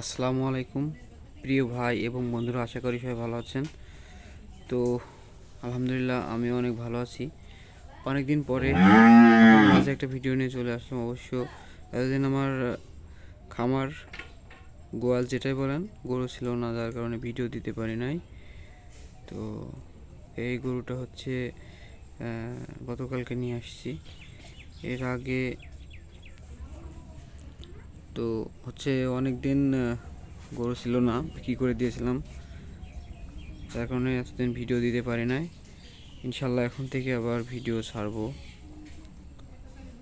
আসসালামু আলাইকুম, প্রিয় ভাই এবং বন্ধুরা, আশা করি সবাই ভালো আছেন। তো, আলহামদুলিল্লাহ আমি অনেক ভালো আছি। অনেক দিন পরে মাঝে একটা ভিডিও নিয়ে চলে আসলাম অবশ্য। এতদিন আমার খামার, গোয়াল যেটাই বলেন, গরু ছিল না, যার কারণে ভিডিও দিতে পারি নাই। তো, এই গরুটা হচ্ছে গতকালকে নিয়ে আসছি। এর আগে তো হচ্ছে অনেক দিন গরু ছিল না, বিক্রি করে দিয়েছিলাম। তার কারণে এতদিন ভিডিও দিতে পারি নাই। ইনশাল্লাহ এখন থেকে আবার ভিডিও ছাড়বো।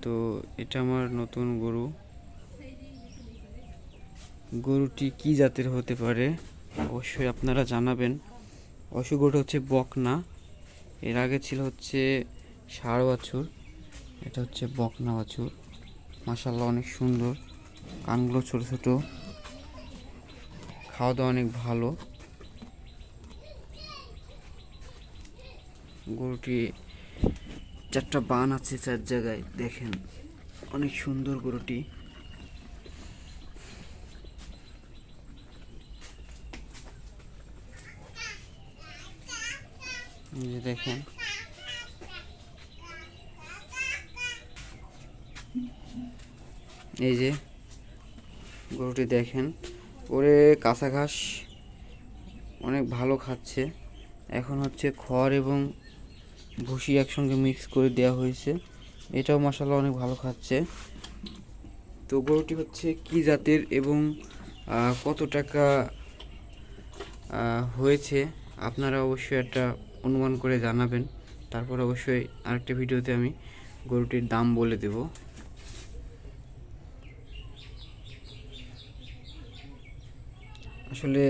তো এটা আমার নতুন গরু। গরুটি কি জাতের হতে পারে? অবশ্যই আপনারা জানাবেন। অবশ্যই গরুটা হচ্ছে বকনা। এর আগে ছিল হচ্ছে ষাঁড় বাছুর। এটা হচ্ছে বকনা বাছুর। মাসাল্লাহ অনেক সুন্দর। কানগুলো ছোট ছোট। খাওয়া দাওয়া অনেক ভালো। গরুটি চারটা বান আছে চার জায়গায়, দেখেন। অনেক সুন্দর গরুটি। দেখেন। এই যে গরুটি দেখেন। ওরে কাঁচা ঘাস, অনেক ভালো খাচ্ছে। এখন হচ্ছে খড় এবং ভুসি একসঙ্গে মিক্স করে দেওয়া হয়েছে। এটাও মশালা অনেক ভালো খাচ্ছে। তো গরুটি হচ্ছে কি জাতের এবং কত টাকা হয়েছে, আপনারা অবশ্যই একটা অনুমান করে জানাবেন। তারপর অবশ্যই আরেকটা ভিডিওতে আমি গরুটির দাম বলে দেবো। আসলে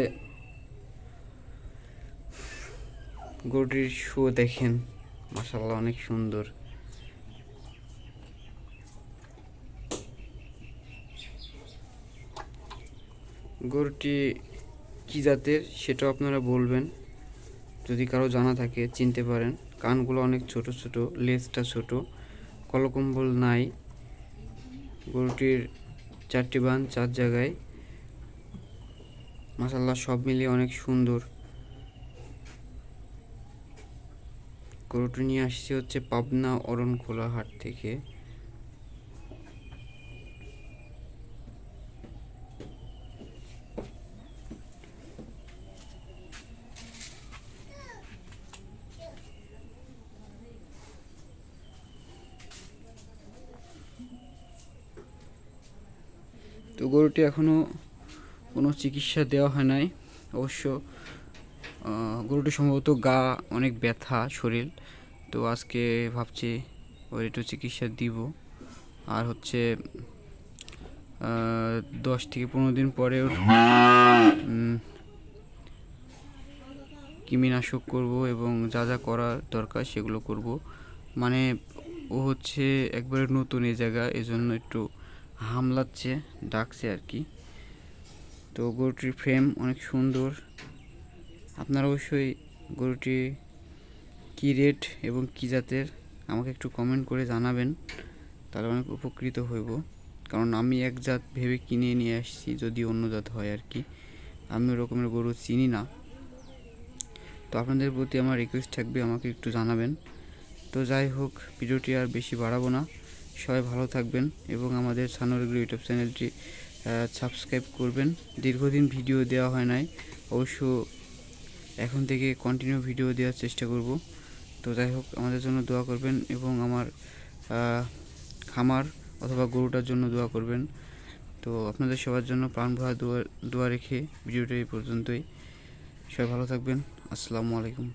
গরুটির শো দেখেন মাসাল্লাহ অনেক সুন্দর। গরুটি কি জাতের সেটাও আপনারা বলবেন, যদি কারও জানা থাকে, চিনতে পারেন। কানগুলো অনেক ছোট ছোট, লেজটা ছোট, কলকম্বল নাই। গরুটির চারটি বান চার জায়গায়। মাসাল্লাহ সব মিলিয়ে অনেক সুন্দর। গরুটি নিয়ে আসছি হচ্ছে পাবনা অরণখোলা হাট থেকে। তো গরুটি এখনও কোনো চিকিৎসা দেওয়া হয় নাই। অবশ্য গরুটি সম্ভবত গা অনেক ব্যথা শরীর। তো আজকে ভাবছি ওর একটু চিকিৎসা দিব। আর হচ্ছে দশ থেকে পনেরো দিন পরে ওর কৃমিনাশক করব এবং যা যা করা দরকার সেগুলো করব। মানে ও হচ্ছে একবারে নতুন এই জায়গা এজন্য একটু হামলাচ্ছে, ডাকছে আর কি। তো গরুটির ফ্রেম অনেক সুন্দর। আপনারা অবশ্যই গরুটি কী রেট এবং কী জাতের আমাকে একটু কমেন্ট করে জানাবেন, তাহলে অনেক উপকৃত হইব। কারণ আমি এক জাত ভেবে কিনে নিয়ে আসছি, যদি অন্য জাত হয় আর কি। আমি ওরকমের গরু চিনি না। তো আপনাদের প্রতি আমার রিকোয়েস্ট থাকবে, আমাকে একটু জানাবেন। তো যাই হোক, ভিডিওটি আর বেশি বাড়াবো না। সবাই ভালো থাকবেন এবং আমাদের সানোরগুলো ইউটিউব চ্যানেলটি সাবস্ক্রাইব করবেন। দীর্ঘদিন ভিডিও দেওয়া হয় নাই। অবশ্য এখন থেকে কন্টিনিউ ভিডিও দেওয়ার চেষ্টা করব। তো যাই হোক, আমাদের জন্য দোয়া করবেন এবং আমার খামার অথবা গরুটার জন্য দোয়া করবেন। তো আপনাদের সবার জন্য প্রাণ ভরা দোয়া দোয়া রেখে ভিডিওটা এই পর্যন্তই। সবাই ভালো থাকবেন। আসসালামু আলাইকুম।